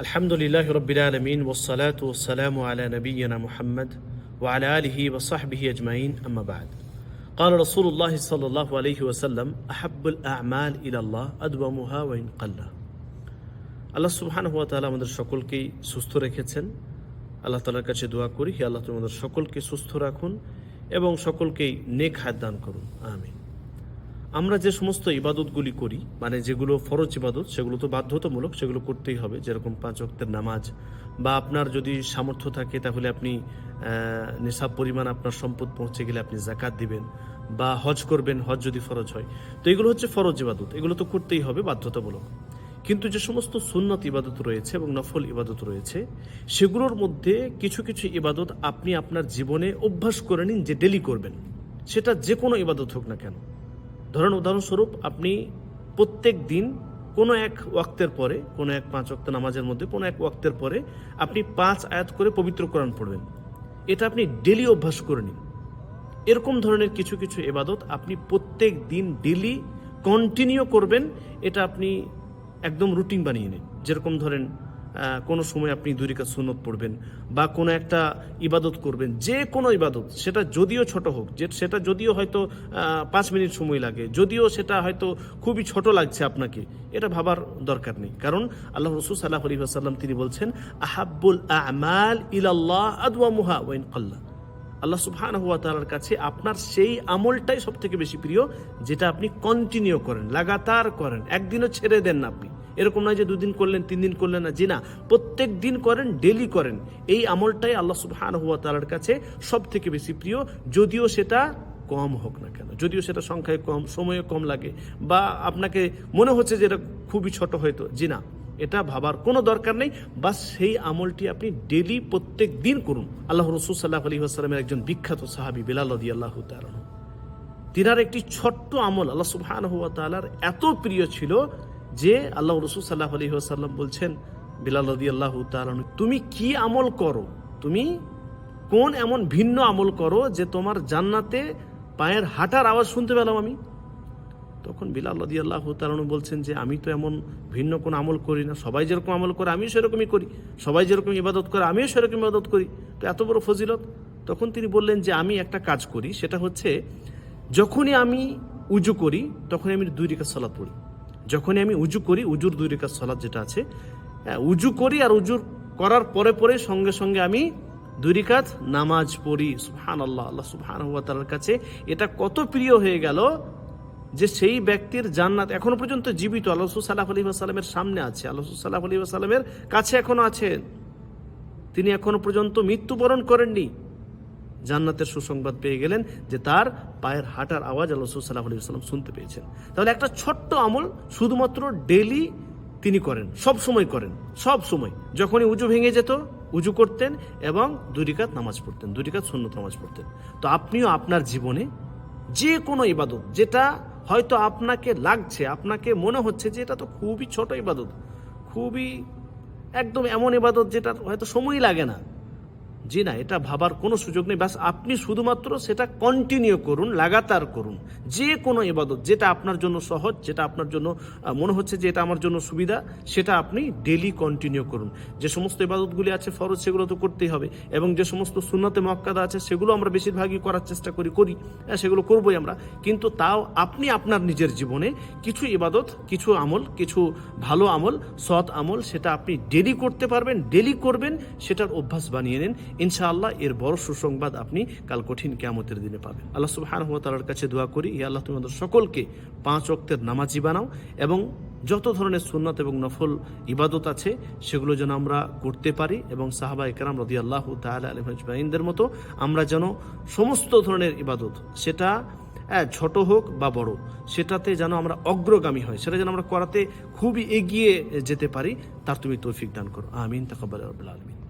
الحمد لله رب العالمين والصلاة والسلام على نبينا محمد وعلى آله وصحبه أجمعين أما بعد قال رسول الله صلى الله عليه وسلم أحب الأعمال إلى الله أدومها وإن قل আল্লাহ সুবহানাহু ওয়া তাআলা আমাদের সকলকেই সুস্থ রেখেছেন আল্লাহ তাআলার কাছে দোয়া করি হে আল্লাহ তুমি আমাদের সকলকে সুস্থ রাখুন এবং সকলকেই নেক হাত দান করুন আমিন আমরা যে সমস্ত ইবাদতগুলি করি মানে যেগুলো ফরজ ইবাদত, সেগুলো তো বাধ্যতামূলক, সেগুলো করতেই হবে, যেরকম পাঁচ অক্তের নামাজ। বা আপনার যদি সামর্থ্য থাকে, তাহলে আপনি নিসাব পরিমাণ আপনার সম্পদ পৌঁছে গেলে আপনি জাকাত দিবেন, বা হজ করবেন, হজ যদি ফরজ হয়। তো এগুলো হচ্ছে ফরজ ইবাদত, এগুলো তো করতেই হবে, বাধ্যতামূলক। কিন্তু যে সমস্ত সুন্নত ইবাদত রয়েছে এবং নফল ইবাদত রয়েছে, সেগুলোর মধ্যে কিছু কিছু ইবাদত আপনি আপনার জীবনে অভ্যাস করে নিন যে ডেলি করবেন। সেটা যে কোনো ইবাদত হোক না কেন। ধরেন, উদাহরণস্বরূপ আপনি প্রত্যেক দিন কোনো এক ওয়াক্তের পরে, কোনো এক পাঁচ ওয়াক্ত নামাজের মধ্যে, কোনো এক ওয়াক্তের পরে আপনি পাঁচ আয়াত করে পবিত্র কোরআন পড়বেন। এটা আপনি ডেলি অভ্যাস করে নিন। এরকম ধরনের কিছু কিছু এবাদত আপনি প্রত্যেক দিন ডেলি কন্টিনিউ করবেন, এটা আপনি একদম রুটিন বানিয়ে নিন। যেরকম ধরেন কোনো সময় আপনি দুরিকা সুনত পড়বেন বা কোনো একটা ইবাদত করবেন, যে কোনো ইবাদত, সেটা যদিও ছোট হোক, যে সেটা যদিও হয়তো পাঁচ মিনিট সময় লাগে, যদিও সেটা হয়তো খুবই ছোট লাগছে আপনাকে, এটা ভাবার দরকার নেই। কারণ আল্লাহ রসুল সাল্লাহ আলী আসাল্লাম তিনি বলছেন, আহাব্বুল আমাল ইলাল্লাহ আদওয়া মুহা ওয়াইন কল্লা। আল্লাহ সুবহানাহু ওয়া তাআলার কাছে আপনার সেই আমলটাই সব থেকে বেশি প্রিয়, যেটা আপনি কন্টিনিউ করেন, লাগাতার করেন, একদিনও ছেড়ে দেন না আপনি। এরকম নয় যে দুদিন করলেন তিন দিন করলেন না। জি না, প্রত্যেক দিন করেন ডেলি করেন। এই আমলটাই আল্লাহ সুবহানাহু ওয়া তাআলার কাছে সব থেকে বেশি প্রিয়, যদিও সেটা কম হোক না কেন, যদিও সেটা সংখ্যায় কম, সময়ে কম লাগে, বা আপনাকে মনে হচ্ছে যে এটা খুবই ছোট হয়তো, জি না, এটা ভাবার কোনো দরকার নেই বা সেই আমলটি আপনি ডেলি প্রত্যেক দিন করুন। আল্লাহ রসুল সাল্লাহ আলী আসসালামের একজন বিখ্যাত সাহাবি বেলাল দি আল্লাহ তালাহ তিনার একটি ছোট্ট আমল আল্লাহ সুবহান হুয়া তালার এত প্রিয় ছিল যে আল্লাহ রসুল সাল্লাহ আলী আসাল্লাম বলছেন, বিলাল রদি আল্লাহ তালাহ তুমি কি আমল করো? তুমি কোন এমন ভিন্ন আমল করো যে তোমার জান্নাতে পায়ের হাঁটার আওয়াজ শুনতে পেলাম আমি? তখন বিলাল রদি আল্লাহ তালন বলছেন যে, আমি তো এমন ভিন্ন কোনো আমল করি না। সবাই যেরকম আমল করে, আমিও সেরকমই করি। সবাই যেরকম ইবাদত করে, আমিও সেরকম ইবাদত করি। তো এত বড় ফজিলত। তখন তিনি বললেন যে, আমি একটা কাজ করি, সেটা হচ্ছে যখনই আমি উজু করি, তখনই আমি দুই রেখা সলাৎ পড়ি। যখনই আমি উজু করি উজুর দুই রেখা সলাৎ যেটা আছে হ্যাঁ, উজু করি আর উজুর করার পরে পরে সঙ্গে সঙ্গে আমি দুই রিকাত নামাজ পড়ি সুহান আল্লাহ আল্লাহ সুবহান তার কাছে। এটা কত প্রিয় হয়ে গেল যে সেই ব্যক্তির জান্নাত এখনও পর্যন্ত জীবিত। আল্লাহ সাল্লাহ আলী সাল্লামের সামনে আছে। আল্লাহ সাল্লাহ আলী সাল্লামের কাছে এখনও আছেন তিনি এখনও পর্যন্ত মৃত্যুবরণ করেননি। জান্নাতের সুসংবাদ পেয়ে গেলেন যে তার পায়ের হাঁটার আওয়াজ আল্লাহ সাল্লাহ আলী সাল্লাম শুনতে পেয়েছেন। তাহলে একটা ছোট্ট আমল শুধুমাত্র ডেলি তিনি করেন, সব সময় করেন, সব সময়। যখনই উজু ভেঙে যেত, উজু করতেন এবং দুরিকাত নামাজ পড়তেন দুরিকাত সুন্নত নামাজ পড়তেন। তো আপনিও আপনার জীবনে যে কোনো ইবাদত, যেটা হয়তো আপনাকে লাগছে, আপনাকে মনে হচ্ছে যে এটা তো খুবই ছোট ইবাদত, খুবই একদম এমন ইবাদত যেটা হয়তো সময় লাগে না জি না এটা ভাবার কোনো সুযোগ নেই। বাস আপনি শুধুমাত্র সেটা কন্টিনিউ করুন লাগাতার করুন। যে কোনো এবাদত যেটা আপনার জন্য সহজ যেটা আপনার জন্য মনে হচ্ছে যে এটা আমার জন্য সুবিধা সেটা আপনি ডেলি কন্টিনিউ করুন। যে সমস্ত ইবাদতগুলি আছে ফরজ সেগুলো তো করতেই হবে। এবং যে সমস্ত সুন্নতে মক্কাদা আছে সেগুলো আমরা বেশিরভাগই করার চেষ্টা করি করি হ্যাঁ, সেগুলো করবই আমরা। কিন্তু তাও আপনি আপনার নিজের জীবনে কিছু ইবাদত কিছু আমল কিছু ভালো আমল সৎ আমল সেটা আপনি ডেলি করতে পারবেন ডেলি করবেন সেটার অভ্যাস বানিয়ে নেন। ইনশাআল্লাহ এর বড় সুসংবাদ আপনি কাল কঠিন কেয়ামতের দিনে পাবেন। আল্লাহ সুবহান তালার কাছে দোয়া করি ইয়া আল্লাহ তোমাদের সকলকে পাঁচ অক্তের নামাজি বানাও এবং যত ধরনের সুন্নত এবং নফল ইবাদত আছে সেগুলো যেন আমরা করতে পারি এবং সাহাবা একরাম রদি আল্লাহ তাহলে আলমদের মতো আমরা যেন সমস্ত ধরনের ইবাদত সেটা হ্যাঁ, ছোট হোক বা বড় সেটাতে যেন আমরা অগ্রগামী হয় সেটা যেন আমরা করাতে খুবই এগিয়ে যেতে পারি তার তুমি তৌফিক দান করো। আমিন তাকবাল আলমিন।